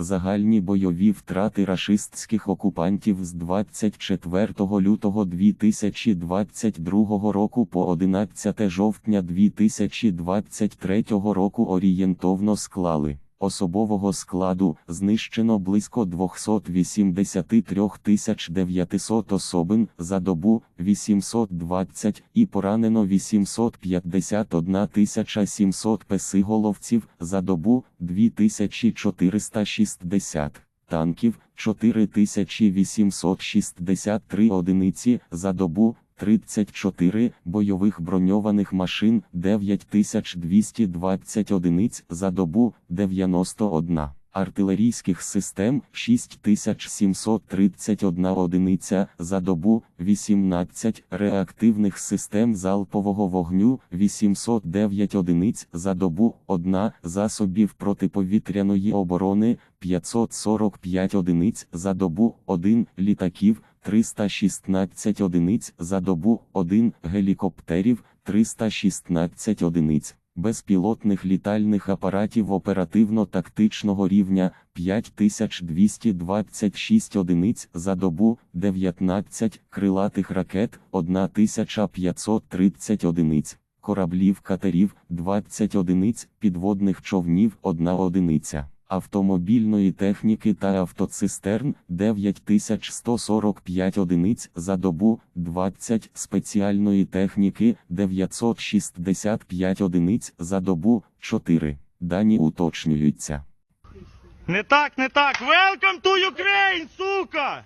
Загальні бойові втрати рашистських окупантів з 24 лютого 2022 року по 11 жовтня 2023 року орієнтовно склали. Особового складу знищено близько 283 900 особин за добу 820 і поранено 851 700 песиголовців за добу 2460 танків 4863 одиниці за добу 34 бойових броньованих машин 9220 одиниць за добу 91. Артилерійських систем 6731 одиниця за добу 18 реактивних систем залпового вогню 809 одиниць за добу 1 засобів протиповітряної оборони 545 одиниць за добу 1 літаків 316 одиниць за добу 1 гелікоптерів 316 одиниць безпілотних літальних апаратів оперативно-тактичного рівня 5226 одиниць за добу, 19 крилатих ракет 1530 одиниць, кораблів катерів 20 одиниць, підводних човнів 1 одиниця. Автомобільної техніки та автоцистерн 9145 одиниць за добу, 20 спеціальної техніки 965 одиниць за добу, 4. Дані уточнюються. Не так, не так. Welcome to Ukraine, сука!